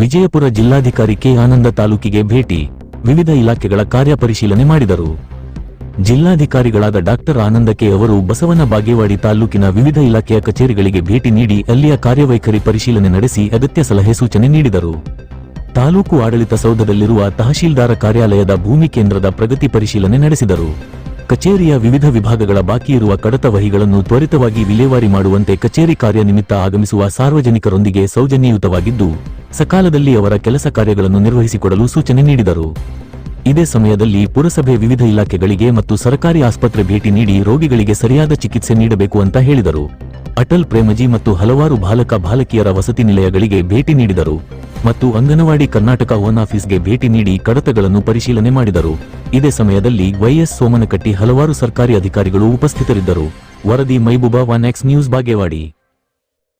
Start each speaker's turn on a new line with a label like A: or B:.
A: ವಿಜಯಪುರ ಜಿಲ್ಲಾಧಿಕಾರಿ ಕೆ. ಆನಂದ ತಾಲೂಕಿಗೆ ಭೇಟಿ, ವಿವಿಧ ಇಲಾಖೆಗಳ ಕಾರ್ಯ ಪರಿಶೀಲನೆ ಮಾಡಿದರು. ಜಿಲ್ಲಾಧಿಕಾರಿಗಳಾದ ಡಾಕ್ಟರ್ ಆನಂದ ಕೆ. ಅವರು ಬಸವನ ಬಾಗೇವಾಡಿ ತಾಲೂಕಿನ ವಿವಿಧ ಇಲಾಖೆಯ ಕಚೇರಿಗಳಿಗೆ ಭೇಟಿ ನೀಡಿ ಅಲ್ಲಿಯ ಕಾರ್ಯವೈಖರಿ ಪರಿಶೀಲನೆ ನಡೆಸಿ ಅಗತ್ಯ ಸಲಹೆ ಸೂಚನೆ ನೀಡಿದರು. ತಾಲೂಕು ಆಡಳಿತ ಸೌಧದಲ್ಲಿರುವ ತಹಶೀಲ್ದಾರ ಕಾರ್ಯಾಲಯದ ಭೂಮಿ ಕೇಂದ್ರದ ಪ್ರಗತಿ ಪರಿಶೀಲನೆ ನಡೆಸಿದರು. ಕಚೇರಿಯ ವಿವಿಧ ವಿಭಾಗಗಳ ಬಾಕಿ ಇರುವ ಕಡತ ವಹಿಗಳನ್ನು ತ್ವರಿತವಾಗಿ ವಿಲೇವಾರಿ ಮಾಡುವಂತೆ ಕಚೇರಿ ಕಾರ್ಯ ನಿಮಿತ್ತ ಆಗಮಿಸುವ ಸಾರ್ವಜನಿಕರೊಂದಿಗೆ ಸೌಜನ್ಯಯುತವಾಗಿದ್ದು, ಸಕಾಲದಲ್ಲಿ ಅವರ ಕೆಲಸ ಕಾರ್ಯಗಳನ್ನು ನಿರ್ವಹಿಸಿಕೊಡಲು ಸೂಚನೆ ನೀಡಿದರು. ಇದೇ ಸಮಯದಲ್ಲಿ ಪುರಸಭೆ ವಿವಿಧ ಇಲಾಖೆಗಳಿಗೆ ಮತ್ತು ಸರ್ಕಾರಿ ಆಸ್ಪತ್ರೆ ಭೇಟಿ ನೀಡಿ ರೋಗಿಗಳಿಗೆ ಸರಿಯಾದ ಚಿಕಿತ್ಸೆ ನೀಡಬೇಕು ಅಂತ ಹೇಳಿದರು. ಅಟಲ್ ಪ್ರೇಮಜಿ ಮತ್ತು ಹಲವಾರು ಬಾಲಕ ಬಾಲಕಿಯರ ವಸತಿ ನಿಲಯಗಳಿಗೆ ಭೇಟಿ ನೀಡಿದರು. ಮತ್ತು ಅಂಗನವಾಡಿ ಕರ್ನಾಟಕ ಓನ್ ಆಫೀಸ್ಗೆ ಭೇಟಿ ನೀಡಿ ಕಡತಗಳನ್ನು ಪರಿಶೀಲನೆ ಮಾಡಿದರು. ಇದೇ ಸಮಯದಲ್ಲಿ ವೈಎಸ್ ಸೋಮನಕಟ್ಟಿ ಹಲವಾರು ಸರ್ಕಾರಿ ಅಧಿಕಾರಿಗಳು ಉಪಸ್ಥಿತರಿದ್ದರು. ವರದಿ Maibooba one X news, Bagewadi.